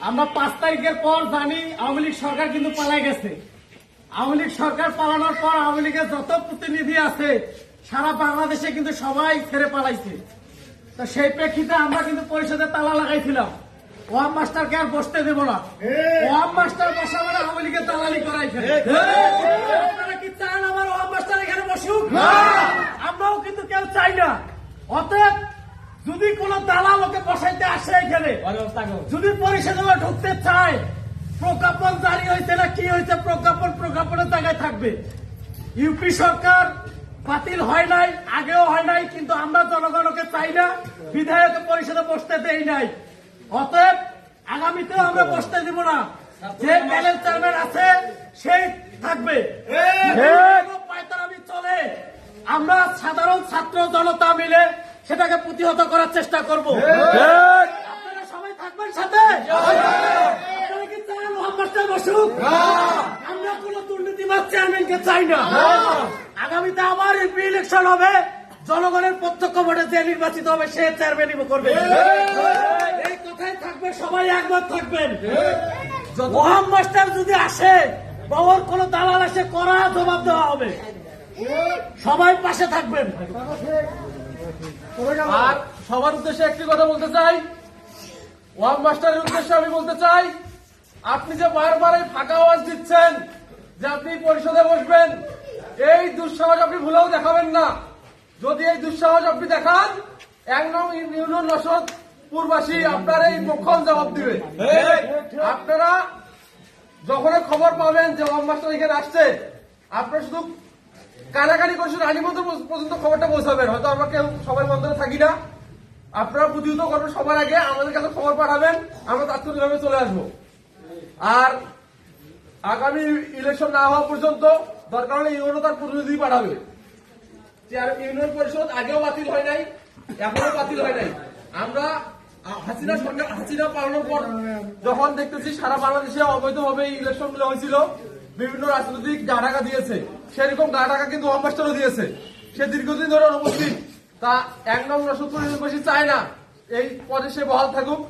আমরা পাঁচ তারিখের পর জানি আওয়ামী লীগ সরকার কিন্তু পালাই গেছে। আওয়ামী লীগ সরকার পালানোর পর আওয়ামী লীগের যত প্রতিনিধি আছে সারা বাংলাদেশে কিন্তু সবাই ছেড়ে পালাইছে। তো সেই প্রেক্ষিতে আমরা কিন্তু পরিষদে তালা লাগাইছিলাম। ওয়াম মাস্টারকে আর বসতে দেব না। ওয়াম মাস্টার বসা মানে আওয়ামী লীগের দালালি করাই আপনারা কি চান আমার ওয়াম মাস্টার এখানে বসুক? আমরাও কিন্তু কেউ চাই না। অতএব যদি কোন দালাল ওকে বসাইতে আসে এখানে যদি পরিষদে ও ঢুকতে চায় প্রজ্ঞাপন জারি হয়েছে না কি হয়েছে প্রজ্ঞাপন প্রজ্ঞাপনের জায়গায় থাকবে। ইউপি সরকার বাতিল হয় নাই আগেও হয় নাই কিন্তু আমরা জনগণকে চাই না বিধায়ক পরিষদে বসতে দেই নাই। অতএব আগামীতেও আমরা বসতে দিব না। যে প্যানেল চেয়ারম্যান আছে সেই থাকবে। পায়তারামি চলে। আমরা সাধারণ ছাত্র জনতা মিলে সেটাকে প্রতিহত করার চেষ্টা করব। আপনারা সবাই থাকবেন সাথে? বসুক আমরা কোন দুর্নীতিবাদ চেয়ারম্যানকে চাই না। আগামীতে আবার এমপি ইলেকশন হবে। জনগণের প্রত্যক্ষ ভোটে যে নির্বাচিত হবে সে চেয়ারম্যান করবে। এই কথাই থাকবে সবাই একবার থাকবেন। মোহাম্মদ মাস্টার যদি আসে বা ওর কোন দালাল আসে করা জবাব দেওয়া হবে। সবাই পাশে থাকবেন। আর সবার উদ্দেশ্যে একটি কথা বলতে চাই। ওয়াম মাস্টারের উদ্দেশ্যে আমি বলতে চাই আপনি যে বারবার এই ফাঁকা আওয়াজ দিচ্ছেন যে আপনি পরিষদে বসবেন এই দুঃসাহস আপনি ভুলেও দেখাবেন না। যদি এই দুঃসাহস আপনি দেখান এক নং ইউনিয়ন রসদ পূর্বাসী আপনার এই মোক্ষম জবাব দিবে। আপনারা যখন খবর পাবেন যে ওয়াম মাস্টার এখানে আসছে আপনারা শুধু কানাকানি করে শুধু রানীমন্ত্র পর্যন্ত খবরটা পৌঁছাবেন হয়তো আমরা কেউ সবাই মন্দিরে থাকি না। আপনারা প্রতিহত করবেন সবার আগে, আমাদের কাছে খবর পাঠাবেন, আমরা তাৎক্ষণিকভাবে চলে আসব। আর আগামী ইলেকশন না হওয়া পর্যন্ত দরকার হলে ইউনিয়নও তার প্রতিনিধি পাঠাবে। ইউনিয়ন পরিষদ আগেও বাতিল হয় নাই এখনও বাতিল হয় নাই। আমরা হাসিনা সরকার হাসিনা পালানোর পর যখন দেখতেছি সারা বাংলাদেশে অবৈধভাবে ইলেকশনগুলো হয়েছিল বিভিন্ন রাজনৈতিক গা ঢাকা দিয়েছে। সেরকম গা ঢাকা কিন্তু অম্বাস্টারও দিয়েছে। সে দীর্ঘদিন ধরে অনুপস্থিত। তা এক নং রসদপুর বেশি চায় না। এই পদে সে বহাল থাকুক।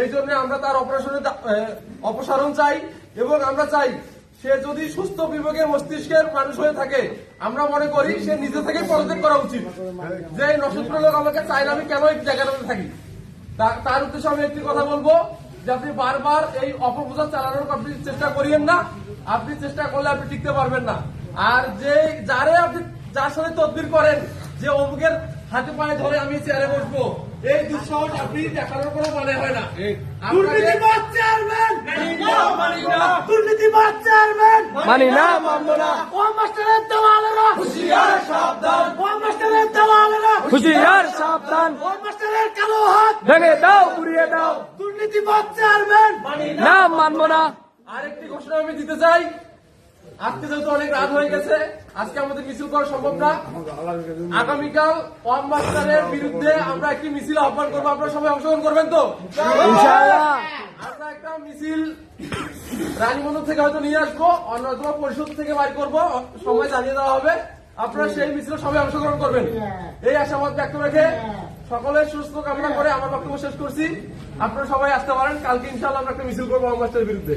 এই জন্য আমরা তার অপারেশনের অপসারণ চাই এবং আমরা চাই সে যদি সুস্থ বিবেকের মস্তিষ্কের মানুষ হয়ে থাকে, আমরা মনে করি সে নিজে থেকে পদত্যাগ করা উচিত। যে নক্ষত্র লোক আমাকে চাই না, আমি কেন এই জায়গাটাতে থাকি? তার উদ্দেশ্যে আমি একটি কথা বলব, যে আপনি বারবার এই অপপ্রচার চালানোর আপনি চেষ্টা করিয়েন না। আপনি চেষ্টা করলে আপনি টিকতে পারবেন না। আর যে যারে আপনি যার সাথে তদবির করেন যে অমুকের হাতে পায়ে ধরে আমি চেয়ারে বসবো এই দুঃসাহস আপনি দেখানোর কোনো মানে হয় না। আপনাকে- দুর্নীতিবাদ চেয়ারম্যান! না, দুর্নীতিবাদ চেয়ারম্যান! মানি না মানবো না। ওয়াম মাস্টারের দালালেরা হুঁশিয়ার সাবধান। ওয়াম মাস্টারের দালালেরা হুশিয়ার সাবধান। ওয়াম মাস্টারের কালো হাত! ভেঙে দাও উড়িয়ে দাও। দুর্নীতিবাদ চেয়ারম্যান! না মানবো না। আরেকটি ঘোষণা আমি দিতে চাই। আজকে যেহেতু অনেক রাত হয়ে গেছে আজকে আমাদের মিছিল করা সম্ভব না। আগামীকাল ওয়াম মাস্টারের বিরুদ্ধে আমরা একটি মিছিল আহ্বান করব। আপনারা সবাই অংশগ্রহণ করবেন তো? আমরা একটা মিছিল রানীবন্দর থেকে হয়তো নিয়ে আসব অন্যতম পরিষদ থেকে বাইর করব। সময় জানিয়ে দেওয়া হবে। আপনারা সেই মিছিলে সবাই অংশগ্রহণ করবেন। এই আশাবাদ ব্যক্ত রেখে সকলের সুস্থ কামনা করে আমার বক্তব্য শেষ করছি। আপনারা সবাই আসতে পারেন। কালকে ইনশাল্লাহ আমরা একটা মিছিল করব মাস্টারের বিরুদ্ধে।